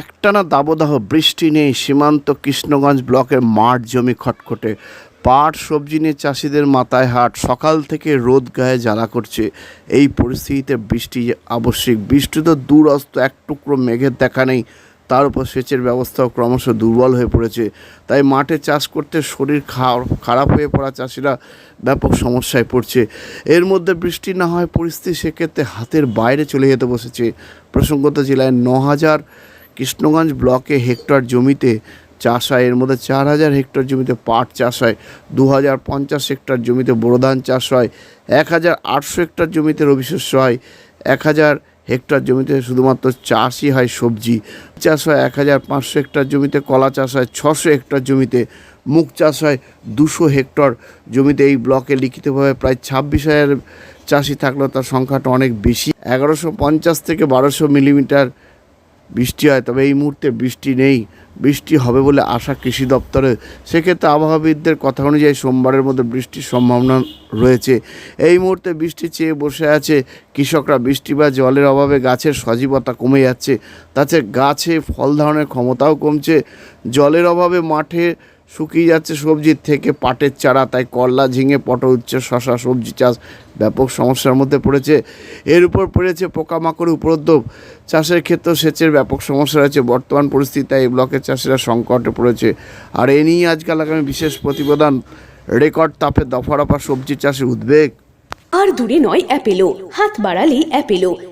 একটানা দাবদাহ বৃষ্টি নেই, সীমান্ত কৃষ্ণগঞ্জ ব্লকের মাঠ জমি খটখটে। পাট, সবজি নিয়ে চাষিদের মাথায় হাট, সকাল থেকে রোদ গায়ে জ্বালা করছে। এই পরিস্থিতিতে বৃষ্টি আবশ্যিক। বৃষ্টি তো দূরস্ত, এক টুকরো মেঘের দেখা নেই। তার উপর সেচের ব্যবস্থাও ক্রমশ দুর্বল হয়ে পড়েছে। তাই মাঠে চাষ করতে শরীর খারাপ হয়ে পড়া চাষিরা ব্যাপক সমস্যায় পড়ছে। এর মধ্যে বৃষ্টি না হয় পরিস্থিতি সেক্ষেত্রে হাতের বাইরে চলে যেতে বসেছে। প্রসঙ্গত জেলায় ন হাজার কৃষ্ণগঞ্জ ব্লকে হেক্টর জমিতে চাষ হয়। এর মধ্যে চার হাজার হেক্টর জমিতে পাট চাষ হয়। দু হাজার পঞ্চাশ হেক্টর জমিতে বোরো ধান চাষ হয়। এক হাজার আটশো হেক্টর জমিতে রবি শস্য হয়। এক হাজার হেক্টর জমিতে শুধুমাত্র চাষই হয় সবজি। চাষ হয় এক হাজার পাঁচশো হেক্টর জমিতে কলা চাষ হয়। ছশো হেক্টর জমিতে মুগ চাষ হয়। দুশো হেক্টর জমিতে এই ব্লকে লিখিতভাবে প্রায় ছাব্বিশ হাজার চাষি থাকলেও তার সংখ্যাটা অনেক বেশি। এগারোশো পঞ্চাশ থেকে বারোশো মিলিমিটার বৃষ্টি হয়, তবে এই মুহূর্তে বৃষ্টি নেই। বৃষ্টি হবে বলে আশা কৃষি দপ্তরে সেক্ষেত্রে আবহাওয়াবিদদের কথা অনুযায়ী সোমবারের মধ্যে বৃষ্টির সম্ভাবনা রয়েছে। এই মুহূর্তে বৃষ্টি চেয়ে বসে আছে কৃষকরা। বৃষ্টি বা জলের অভাবে গাছের সজীবতা কমে যাচ্ছে। তাতে গাছে ফল ধারণের ক্ষমতাও কমছে। জলের অভাবে মাঠে শুকিয়ে যাচ্ছে সবজির থেকে, পাটের চারা, তাই করলা ঝিঙে, পটল উচ্ছে শশা সবজি চাষ ব্যাপক সমস্যার মধ্যে পড়েছে। এর উপর পড়েছে পোকামাকড় উপদ্রব। চাষের ক্ষেত্রেও সেচের ব্যাপক সমস্যা রয়েছে। বর্তমান পরিস্থিতিতে এই ব্লকের চাষিরা সংকটে পড়েছে। আর এ নিয়ে আজকাল আগামী বিশেষ প্রতিবেদন। রেকর্ড তাপে দফা সবজি চাষে উদ্বেগ। আর দূরে নয়, অ্যাপেলো। হাত বাড়ালেই Apollo.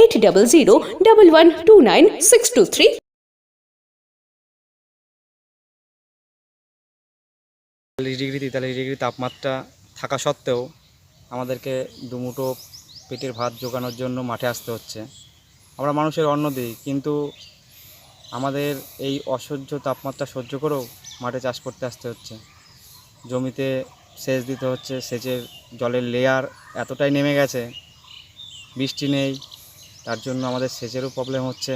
Eight double zero double one two nine six two three চল্লিশ ডিগ্রি, তেতাল্লিশ ডিগ্রি তাপমাত্রা থাকা সত্ত্বেও আমাদেরকে দুমুঠো পেটের ভাত জোগানোর জন্য মাঠে আসতে হচ্ছে। আমরা মানুষের অন্ন দিই, কিন্তু আমাদের এই অসহ্য তাপমাত্রা সহ্য করেও মাঠে চাষ করতে আসতে হচ্ছে। জমিতে সেচ দিতে হচ্ছে, সেচের জলের লেয়ার এতটাই নেমে গেছে, বৃষ্টি নেই তার জন্য আমাদের সেচেরও প্রবলেম হচ্ছে।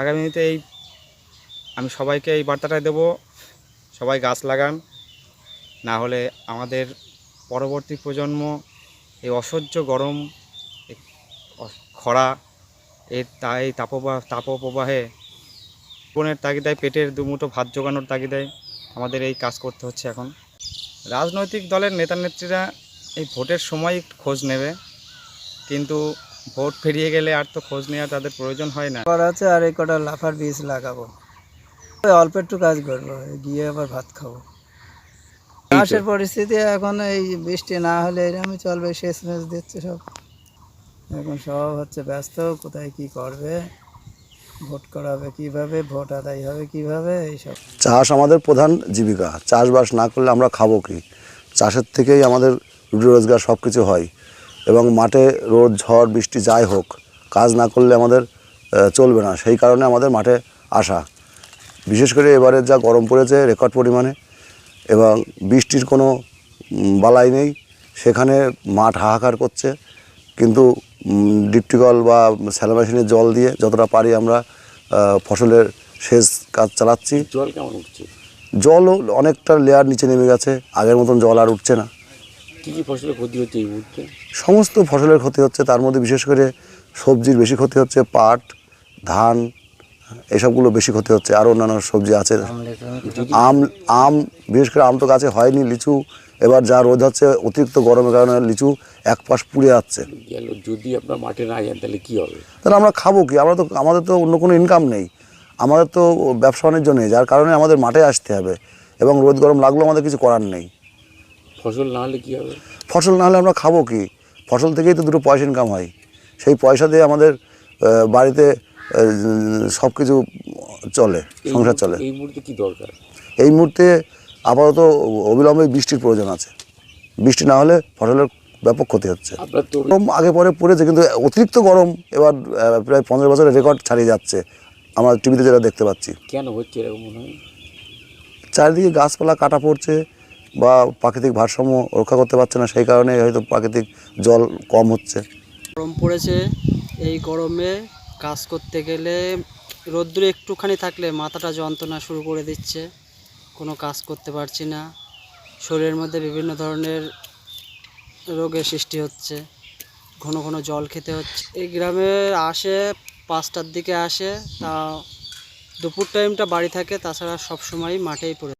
আগামীতে এই আমি সবাইকে এই বার্তাটাই দেবো, সবাই গাছ লাগান। না হলে আমাদের পরবর্তী প্রজন্ম এই অসহ্য গরম খরা, এর তাই তাপপ্রবাহ তাপপ্রবাহে জীবনের তাগিদায়, পেটের দুমুঠো ভাত জোগানোর তাগিদায় আমাদের এই কাজ করতে হচ্ছে এখন। রাজনৈতিক দলের নেতা নেত্রীরা এই ভোটের সময় খোঁজ নেবে, কিন্তু ভোট ফিরিয়ে গেলে আর তো খোঁজ নেওয়া তাদের প্রয়োজন হয় না। করা আছে আর এই কটা লাফার বীজ লাগাবো। অল্প একটু কাজ করব গিয়ে আবার ভাত খাব। চাষের পরিস্থিতি এখন এই বৃষ্টি না হলে এরকমই চলবে শেষ মেশ দিচ্ছে সব। এখন সব হচ্ছে ব্যস্ত কোথায় কি করবে ভোট করাবে কীভাবে ভোট আদায় হবে কীভাবে এইসব। চাষ আমাদের প্রধান জীবিকা চাষবাস না করলে আমরা খাব কি? চাষের থেকেই আমাদের রুটি রোজগার সব কিছু হয়। এবং মাঠে রোদ ঝড় বৃষ্টি যাই হোক কাজ না করলে আমাদের চলবে না। সেই কারণে আমাদের মাঠে আসা। বিশেষ করে এবারে যা গরম পড়েছে রেকর্ড পরিমাণে এবং বৃষ্টির কোনো বালাই নেই। সেখানে মাঠ হাহাকার করছে। কিন্তু ডিপটিকল বা স্যালো মেশিনের জল দিয়ে যতটা পারি আমরা ফসলের সেচ কাজ চালাচ্ছি। জল কেমন উঠছে? জলও অনেকটা লেয়ার নিচে নেমে গেছে। আগের মতন জল আর উঠছে না। কী কী ফসলের ক্ষতি হচ্ছে এই মুহূর্তে? সমস্ত ফসলের ক্ষতি হচ্ছে তার মধ্যে বিশেষ করে সবজির বেশি ক্ষতি হচ্ছে পাট ধান এসবগুলো বেশি ক্ষতি হচ্ছে আরও অন্যান্য সবজি আছে। আম আম বিশেষ করে আম তো গাছে হয়নি লিচু এবার যা রোদ হচ্ছে অতিরিক্ত গরমের কারণে লিচু এক পাশ পুড়ে যাচ্ছে। যদি আপনার মাঠে না যান তাহলে কী হবে? তাহলে আমরা খাব কি? আমরা তো আমাদের তো অন্য কোনো ইনকাম নেই। আমাদের তো ব্যবসা বাণিজ্য নেই যার কারণে আমাদের মাঠে আসতে হবে। এবং রোদ গরম লাগলেও আমাদের কিছু করার নেই। ফসল না হলে কী হবে? ফসল না হলে আমরা খাব কি? ফসল থেকেই তো দুটো পয়সা ইনকাম হয়। সেই পয়সা দিয়ে আমাদের বাড়িতে সব কিছু চলে সংসার চলে। এই মুহূর্তে কী দরকার? এই মুহূর্তে আপাতত অবিলম্বে বৃষ্টির প্রয়োজন আছে। বৃষ্টি না হলে ফসলের ব্যাপক ক্ষতি হচ্ছে। গরম আগে পরে পড়েছে কিন্তু অতিরিক্ত গরম এবার প্রায় পনেরো বছরের রেকর্ড ছাড়িয়ে যাচ্ছে। আমরা টিভিতে যেটা দেখতে পাচ্ছি। কেন হচ্ছে এরকম মনে হয়? চারিদিকে গাছপালা কাটা পড়ছে বা প্রাকৃতিক ভারসাম্য রক্ষা করতে পারছে না, সেই কারণে হয়তো প্রাকৃতিক জল কম হচ্ছে। গরম পড়েছে, এই গরমে কাজ করতে গেলে রোদ্দুরে একটুখানি থাকলে মাথাটা যন্ত্রণা শুরু করে দিচ্ছে, কোনো কাজ করতে পারছি না। শরীরের মধ্যে বিভিন্ন ধরনের রোগের সৃষ্টি হচ্ছে, ঘন ঘন জল খেতে হচ্ছে। এই গ্রামে আসে, পাঁচটার দিকে আসে, তা দুপুর টাইমটা বাড়ি থাকে, তাছাড়া সব সময় মাঠেই পড়ে